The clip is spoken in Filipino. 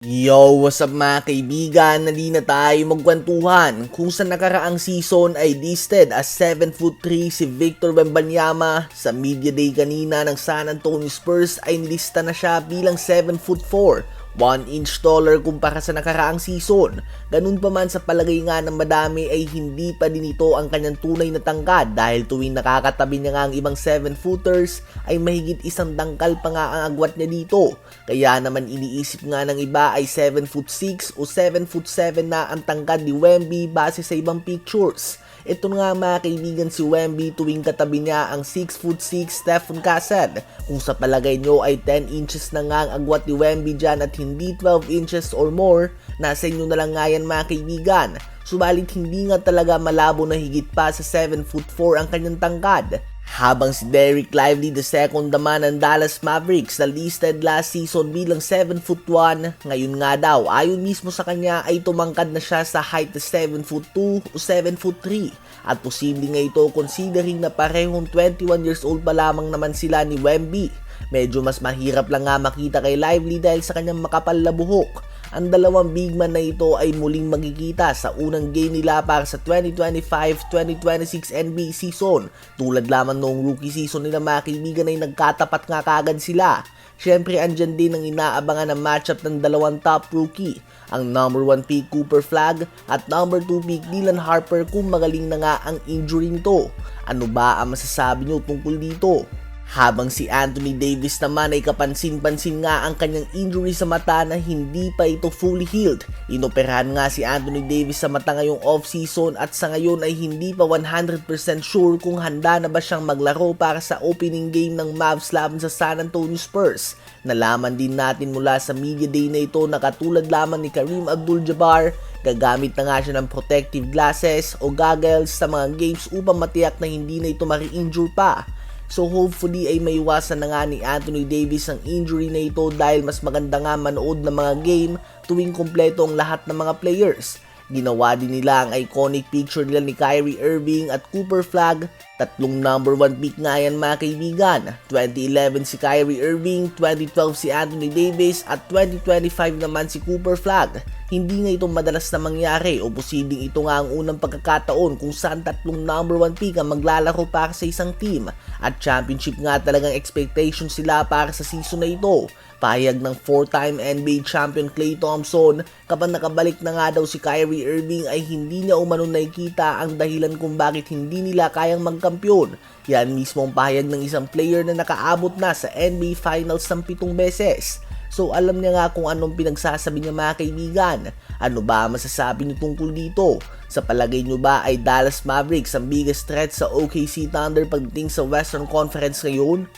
Yo, what's up mga kaibigan? Nali na tayo magkwentuhan kung sa nakaraang season ay listed as 7 foot 3 si Victor Wembanyama sa media day kanina ng San Antonio Spurs ay nilista na siya bilang 7 foot 4 1 inch taller kumpara sa nakaraang season. Ganun pa man sa palagay nga ng madami ay hindi pa din ito ang kanyang tunay na tangkad dahil tuwing nakakatabi niya nga ang ibang 7 footers ay mahigit isang dangkal pa nga ang agwat niya dito. Kaya naman iniisip nga ng iba ay 7 foot 6 o 7 foot 7 na ang tangkad ni Wemby base sa ibang pictures. Ito nga mga kaibigan si Wemby tuwing katabi niya ang 6 foot 6 Stephen Casad. Kung sa palagay nyo ay 10 inches na nga ang agwat ni Wemby dyan at hindi 12 inches or more, nasa inyo na lang nga yan mga kaibigan. Subalit hindi nga talaga malabo na higit pa sa 7 foot 4 ang kanyang tangkad. Habang si Derek Lively II naman ng Dallas Mavericks na listed last season bilang 7 foot 1, ngayon nga daw ayon mismo sa kanya ay tumangkad na siya sa height na 7 foot 2 o 7 foot 3 at posible nga ito considering na parehong 21 years old pa lamang naman sila ni Wemby. Medyo mas mahirap lang nga makita kay Lively dahil sa kanyang makapal na buhok. Ang dalawang big man na ito ay muling magkikita sa unang game nila para sa 2025-2026 NBA season. Tulad lamang noong rookie season nila mga kaibigan ay nagkatapat nga kagad sila. Siyempre andyan din ang inaabangan ng matchup ng dalawang top rookie, ang number 1 pick Cooper Flag at number 2 pick Dylan Harper kung magaling na nga ang injury nito. Ano ba ang masasabi nyo tungkol dito? Habang si Anthony Davis naman ay kapansin-pansin nga ang kanyang injury sa mata na hindi pa ito fully healed. Inoperahan nga si Anthony Davis sa mata ngayong off-season at sa ngayon ay hindi pa 100% sure kung handa na ba siyang maglaro para sa opening game ng Mavs laban sa San Antonio Spurs. Nalaman din natin mula sa media day na ito na katulad lamang ni Kareem Abdul-Jabbar gagamit na nga siya ng protective glasses o goggles sa mga games upang matiyak na hindi na ito mari-injure pa. So hopefully ay maiwasan na nga ni Anthony Davis ang injury na ito dahil mas maganda nga manood ng mga game tuwing kompleto ang lahat ng mga players. Ginawa din nila ang iconic picture nila ni Kyrie Irving at Cooper Flag. Tatlong number 1 pick nga yan mga kaibigan. 2011 si Kyrie Irving, 2012 si Anthony Davis at 2025 naman si Cooper Flag. Hindi nga ito madalas na mangyari o posibleng ito nga ang unang pagkakataon kung saan tatlong number 1 pick ang maglalaro para sa isang team at championship nga talagang expectation sila para sa season na ito. Pahayag ng 4-time NBA champion Klay Thompson kapag nakabalik na nga daw si Kyrie Irving ay hindi niya umano nakikita ang dahilan kung bakit hindi nila kayang magkampiyon. Yan mismo ang pahayag ng isang player na nakaabot na sa NBA Finals ng pitong beses. So alam niya nga kung anong pinagsasabi niya mga kaibigan. Ano ba masasabi niyo tungkol dito? Sa palagay niyo ba ay Dallas Mavericks ang biggest threat sa OKC Thunder pagdating sa Western Conference ngayon?